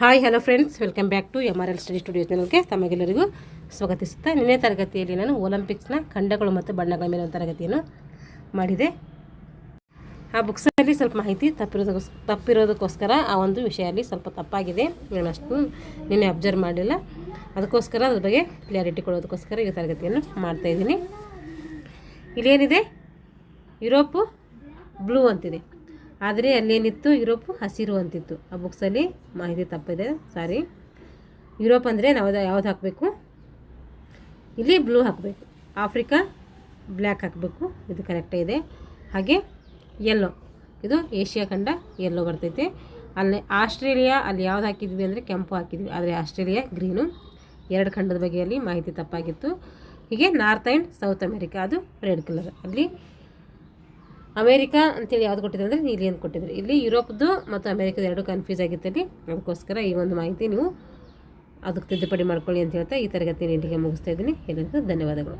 Hi hello friends welcome back to M R L study studio ಚಾನಲ್ಗೆ ತಮಗೆಲ್ಲರಿಗೂ ಸ್ವಾಗತಿಸುತ್ತಾ ನಿನ್ನೆ ತರಗತಿಯಲ್ಲಿ ನಾನು ಒಲಿಂಪಿಕ್ಸ್ನ ಖಂಡಗಳು ಮತ್ತು ಬಣ್ಣಗಳ ಮೇಲೆ ತರಗತಿಯನ್ನು ಮಾಡಿದೆ. ಆ ಬುಕ್ಸಲ್ಲಿ ಸ್ವಲ್ಪ ಮಾಹಿತಿ ತಪ್ಪಿರೋದಕ್ಕೋಸ್, ತಪ್ಪಿರೋದಕ್ಕೋಸ್ಕರ ಆ ಒಂದು ವಿಷಯಲ್ಲಿ ಸ್ವಲ್ಪ ತಪ್ಪಾಗಿದೆ. ನಾನು ಅಷ್ಟು ನಿನ್ನೆ ಅಬ್ಸರ್ವ್ ಮಾಡಲಿಲ್ಲ ಅದಕ್ಕೋಸ್ಕರ ಅದ್ರ ಬಗ್ಗೆ ಕ್ಲಿಯಾರಿಟಿ ಕೊಡೋದಕ್ಕೋಸ್ಕರ ಈ ತರಗತಿಯನ್ನು ಮಾಡ್ತಾಯಿದ್ದೀನಿ ಇಲ್ಲೇನಿದೆ? ಯುರೋಪು ಬ್ಲೂ ಅಂತಿದೆ. ಆದರೆ ಅಲ್ಲೇನಿತ್ತು ಯುರೋಪ್ ಹಸಿರು ಅಂತಿತ್ತು. ಆ ಬುಕ್ಸಲ್ಲಿ ಮಾಹಿತಿ ತಪ್ಪಿದೆ. ಸಾರಿ ಯುರೋಪ್ ಅಂದರೆ ನಾವು ಯಾವ್ದು ಹಾಕಬೇಕು? ಇಲ್ಲಿ ಬ್ಲೂ ಹಾಕಬೇಕು. ಆಫ್ರಿಕಾ ಬ್ಲ್ಯಾಕ್ ಹಾಕಬೇಕು. ಇದು ಕರೆಕ್ಟೇ ಇದೆ. ಹಾಗೆ ಯೆಲ್ಲೋ ಇದು ಏಷ್ಯಾ ಖಂಡ ಯೆಲ್ಲೋ ಬರ್ತೈತೆ. ಅಲ್ಲಿ ಆಸ್ಟ್ರೇಲಿಯಾ ಅಲ್ಲಿ ಯಾವ್ದು ಹಾಕಿದ್ವಿ ಅಂದರೆ ಕೆಂಪು ಹಾಕಿದ್ವಿ. ಆದರೆ ಆಸ್ಟ್ರೇಲಿಯಾ ಗ್ರೀನು ಎರಡು ಖಂಡದ ಬಗೆಯಲ್ಲಿ ಮಾಹಿತಿ ತಪ್ಪಾಗಿತ್ತು. ಹೀಗೆ ನಾರ್ತ್ ಆ್ಯಂಡ್ ಸೌತ್ ಅಮೇರಿಕಾ ಅದು ರೆಡ್ ಕಲರ್ ಅಲ್ಲಿ ಅಮೇರಿಕಾ ಅಂತೇಳಿ ಯಾವ್ದು ಕೊಟ್ಟಿದ್ರು ಅಂದರೆ ನೀಲಿ ಅಂತ ಕೊಟ್ಟಿದ್ರು. ಇಲ್ಲಿ ಯುರೋಪ್ದು ಮತ್ತು ಅಮೇರಿಕದ ಎರಡು ಕನ್ಫ್ಯೂಸ್ ಆಗಿತ್ತಲ್ಲಿ. ಅದಕ್ಕೋಸ್ಕರ ಈ ಒಂದು ಮಾಹಿತಿ ನೀವು ಅದಕ್ಕೆ ತಿದ್ದುಪಡಿ ಮಾಡ್ಕೊಳ್ಳಿ ಅಂತ ಹೇಳ್ತಾ ಈ ತರಗತಿಯನ್ನು ಇಲ್ಲಿಗೆ ಮುಗಿಸ್ತಾ ಇದ್ದೀನಿ. ಎಲ್ಲರಿಗೂ ಧನ್ಯವಾದಗಳು.